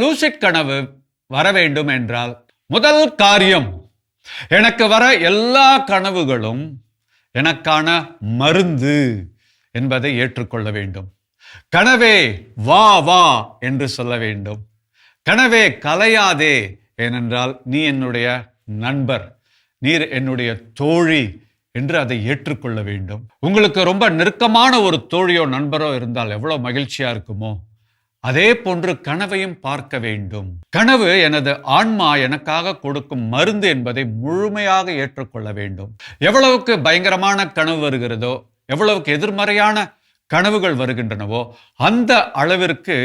Lucid கனவு வர வேண்டும் என்றால் முதல் காரியம் எனக்கு வர எல்லா கனவுகளும் எனக்கான மருந்து என்பதை ஏற்றுக்கொள்ள வேண்டும். கனவே வா வா என்று சொல்ல வேண்டும். கனவே கலையாதே ஏனென்றால் நீ என்னுடைய நண்பர் நீர் என்னுடைய தோழி என்று அதை ஏற்றுக்கொள்ள வேண்டும். உங்களுக்கு ரொம்ப நெருக்கமான ஒரு தோழியோ நண்பரோ இருந்தால் எவ்வளவு மகிழ்ச்சியா இருக்குமோ? அதே போன்று கனவையும் பார்க்க வேண்டும். கனவு எனது ஆன்மா எனக்காக கொடுக்கும் மருந்து என்பதை முழுமையாக ஏற்றுக்கொள்ள வேண்டும். எவ்வளவுக்கு பயங்கரமான கனவு வருகிறதோ எவ்வளவுக்கு எதிர்மறையான கனவுகள் வருகின்றனவோ அந்த அளவிற்கு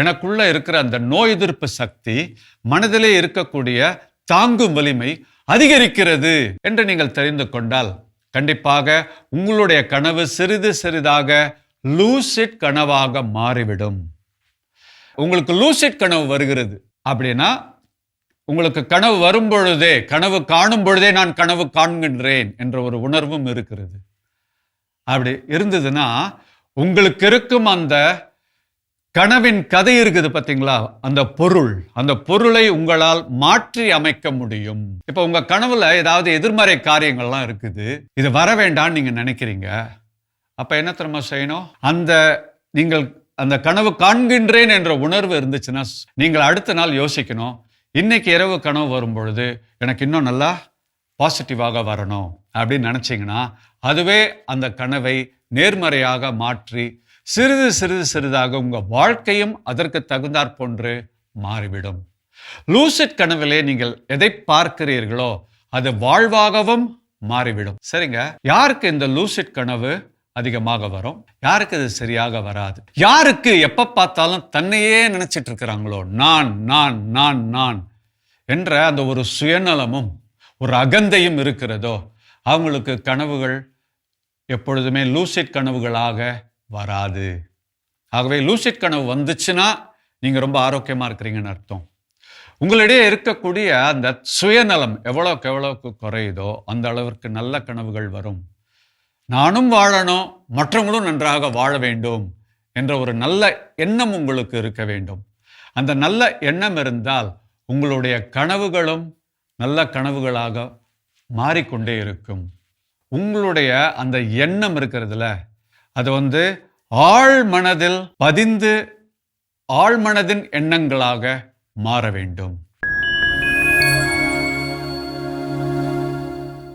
எனக்குள்ள இருக்கிற அந்த நோய் எதிர்ப்பு சக்தி மனதிலே இருக்கக்கூடிய தாங்கும் வலிமை அதிகரிக்கிறது என்று நீங்கள் தெரிந்து கொண்டால் கண்டிப்பாக உங்களுடைய கனவு சிறிது சிறிதாக லூசிட் கனவாக மாறிவிடும். உங்களுக்கு லூசிட் கனவு வருகிறது. அப்படின்னா உங்களுக்கு கனவு வரும் பொழுதே கனவு காணும் பொழுதே நான் கனவு காண்கின்றேன் என்ற ஒரு உணர்வும் இருக்கிறது. அப்படி இருந்ததுன்னா உங்களுக்கு இருக்கும் அந்த கனவின் கதை இருக்குது பார்த்தீங்களா அந்த பொருள். அந்த பொருளை உங்களால் மாற்றி அமைக்க முடியும். இப்போ உங்கள் கனவுல ஏதாவது எதிர்மறை காரியங்கள்லாம் இருக்குது. இது வர வேண்டாம்னு நீங்கள் நினைக்கிறீங்க. அப்போ என்ன திரும்ப செய்யணும்? அந்த நீங்கள் அந்த கனவு காண்கின்றேன் என்ற உணர்வு இருந்துச்சுன்னா நீங்கள் அடுத்த நாள் யோசிக்கணும். இன்னைக்கு இரவு கனவு வரும் பொழுது எனக்கு இன்னும் நல்லா பாசிட்டிவாக வரணும் அப்படின்னு நினச்சிங்கன்னா அதுவே அந்த கனவை நேர்மறையாக மாற்றி சிறிது சிறிது சிறிதாக உங்கள் வாழ்க்கையும் அதற்கு தகுந்தாற் போன்று மாறிவிடும். லூசிட் கனவிலே நீங்கள் எதை பார்க்கிறீர்களோ அது வாழ்வாகவும் மாறிவிடும். சரிங்க? யாருக்கு இந்த லூசிட் கனவு? அதிகமாக வரும். யாருக்கு அது சரியாக வராது? யாருக்கு எப்போ பார்த்தாலும் தன்னையே நினச்சிட்டு இருக்கிறாங்களோ நான் நான் நான் நான் என்ற அந்த ஒரு சுயநலமும் ஒரு அகந்தையும் இருக்கிறதோ அவங்களுக்கு கனவுகள் எப்பொழுதுமே லூசிட் கனவுகளாக வராது. ஆகவே லூசிட் கனவு வந்துச்சுன்னா நீங்கள் ரொம்ப ஆரோக்கியமாக இருக்கிறீங்கன்னு அர்த்தம். உங்களிடையே இருக்கக்கூடிய அந்த சுயநலம் எவ்வளோக்கு எவ்வளோக்கு குறையுதோ அந்த அளவிற்கு நல்ல கனவுகள் வரும். நானும் வாழணும் மற்றவங்களும் நன்றாக வாழ வேண்டும் என்ற ஒரு நல்ல எண்ணம் உங்களுக்கு இருக்க வேண்டும். அந்த நல்ல எண்ணம் இருந்தால் உங்களுடைய கனவுகளும் நல்ல கனவுகளாக மாறிக்கொண்டே இருக்கும். உங்களுடைய அந்த எண்ணம் இருக்கிறதுல அது வந்து ஆழ் மனதில் பதிந்து ஆழ்மனதின் எண்ணங்களாக மாற வேண்டும்.